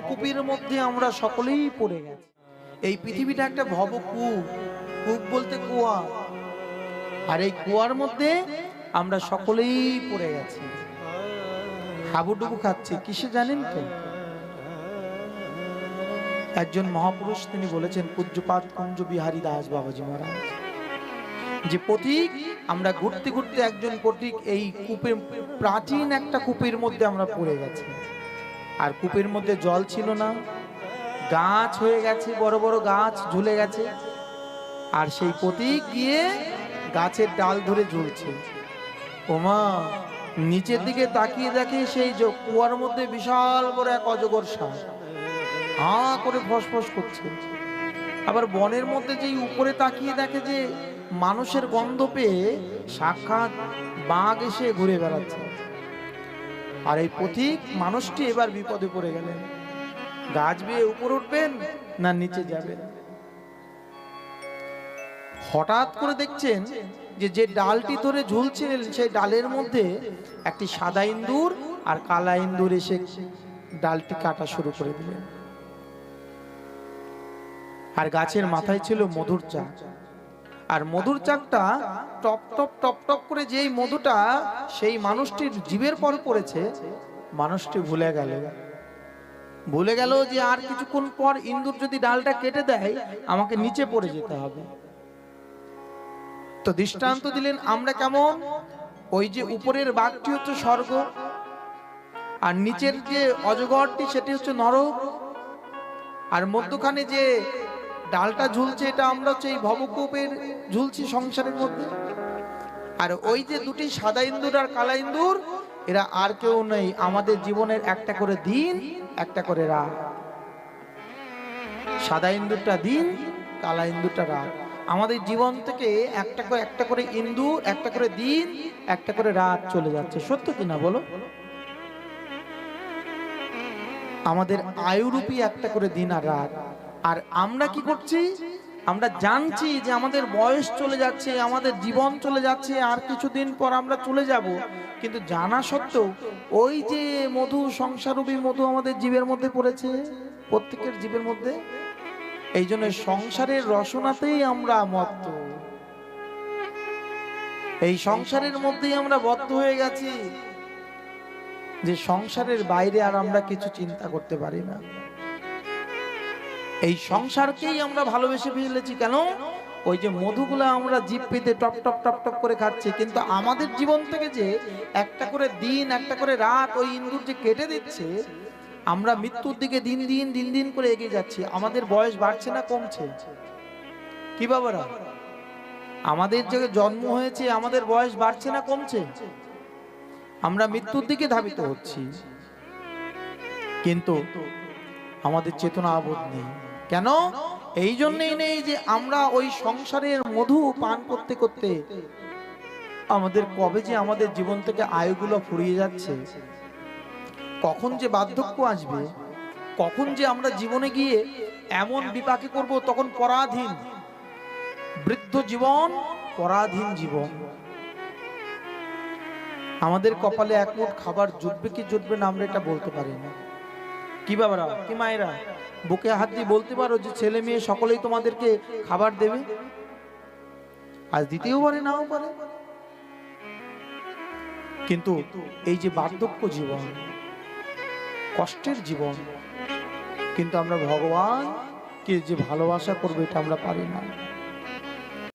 ভবকূপের মধ্যে আমরা সকলেই পড়ে গেছি। এই পৃথিবীটা একটা ভবকূপ। কূপ বলতে কুয়া। আর এই কুয়ার মধ্যে আমরা সকলেই পড়ে গেছি। হাবুডুবু খাচ্ছি। কিসে জানেন তো? একজন মহাপুরুষ তিনি বলেছেন, পূজ্যপাত কুঞ্জ বিহারী দাস বাবাজি মহারাজ। যে পথিক, আমরা ঘুরতে ঘুরতে একজন পথিক এই কূপে প্রাচীন একটা কূপের মধ্যে আমরা পড়ে গেছি। আর কূপের মধ্যে জল ছিল না। গাছ হয়ে গেছে, বড় বড় গাছ ঝুলে গেছে। আর সেই পথিক গিয়ে গাছের ডাল ধরে ঝুলছে ওমা, নিচের দিকে তাকিয়ে দেখে সেই কুয়ার মধ্যে বিশাল বড় এক অজগর সাপ। হা করে ফসফস করছে। আবার বনের মধ্যে যেই উপরে তাকিয়ে দেখে যে মানুষের গন্ধ পেয়ে সাক্ষাৎ বাঘ এসে ঘুরে বেড়াচ্ছে। আর এই পথিক মানুষটি এবার বিপদে পড়ে গেলেন। গাছ বেয়ে উপর উঠবেন না নিচে যাবেন? হঠাৎ করে দেখছেন যে যে ডালটি ধরে ঝুলছিলেন, সেই ডালের মধ্যে একটি সাদা ইন্দুর আর কালা ইন্দুর এসে ডালটি কাটা শুরু করে দিলেন। আর গাছের মাথায় ছিল মধুর চাক। আর মধুর চাকটা টপ টপ টপ টপ করে যেই মধুটা সেই মানুষটির জীবের পর পড়েছে, মানুষটি ভুলে গেল। ভুলে গেল যে আর কিছুক্ষণ পর ইন্দুর যদি ডালটা কেটে দেয়, আমাকে নিচে পড়ে যেতে হবে। তো দৃষ্টান্ত দিলেন, আমরা কেমন? ওই যে উপরের বাঘটি হচ্ছে স্বর্গ, আর নিচের যে অজগরটি, সেটি হচ্ছে নরক, আর মধ্যখানে যে ডালটা ঝুলছে, এটা আমরা হচ্ছে এই ভবকূপের ঝুলছি সংসারের মধ্যে। আর ওই যে দুটি সাদা ইন্দুর আর কালা ইন্দুর এরা আর কেউ নেই। আমাদের জীবনের একটা করে দিন, একটা করে রাত। সাদা ইন্দুরটা দিন, কালা ইন্দুরটা রাত। আমাদের জীবন থেকে একটা করে একটা করে ইন্দু একটা করে দিন, একটা করে রাত চলে যাচ্ছে। সত্য কিনা বলো? আমাদের আয়ুরূপী একটা করে দিন আর রাত। আর আমরা কি করছি? আমরা জানছি যে আমাদের বয়স চলে যাচ্ছে, আমাদের জীবন চলে যাচ্ছে, আর কিছুদিন পর আমরা চলে যাব। কিন্তু জানা সত্ত্বেও ওই যে মধু সংসারূপী মধু আমাদের জীবের মধ্যে পড়েছে, প্রত্যেকের জীবের মধ্যে, এই জন্য সংসারের রসনাতেই আমরা মত্ত এই সংসারের মধ্যেই আমরা বদ্ধ হয়ে গেছি, যে সংসারের বাইরে আর আমরা কিছু চিন্তা করতে পারি না। এই সংসারকেই আমরা ভালোবেসে ফেলেছি কেন? ওই যে মধুগুলো আমরা জিপ পেতে টপ টপ টপ টপ করে খাচ্ছি, কিন্তু আমাদের জীবন থেকে যে একটা করে দিন, একটা করে রাত ওই ইন্দুর যে কেটে দিচ্ছে, আমরা মৃত্যুর দিকে দিন দিন দিন দিন করে এগিয়ে যাচ্ছি। আমাদের বয়স বাড়ছে না কমছে? কি বাবারা? আমাদের যে জন্ম হয়েছে, আমাদের বয়স বাড়ছে না কমছে? আমরা মৃত্যুর দিকে ধাবিত হচ্ছি। কিন্তু আমাদের চেতনা আবোধ নেই। কেন? এই জন্যই নেই যে আমরা ওই সংসারের মধু পান করতে করতে আমাদের কবে যে আমাদের জীবন থেকে আয়ুগুলো ফুরিয়ে যাচ্ছে। কখন যে বার্ধক্য আসবে, কখন যে আমরা জীবনে গিয়ে এমন বিপাকে করব তখন পরাধীন। বৃদ্ধ জীবন, পরাধীন জীবন। আমাদের কপালে এক মুঠ খাবার জুটবে কি জুটবে না আমরা এটা বলতে পারি না। কি বাবারা, কি মায়েরা? বুকে হাত দিয়ে বলতে পারো যে ছেলে মেয়ে সকলেই তোমাদেরকে খাবার দেবে? আজ দিতেও পারে নাও পারে। কিন্তু এই যে বার্ধক্য জীবন, কষ্টের জীবন, কিন্তু আমরা ভগবান কে যে ভালোবাসা করব এটা আমরা পারি না।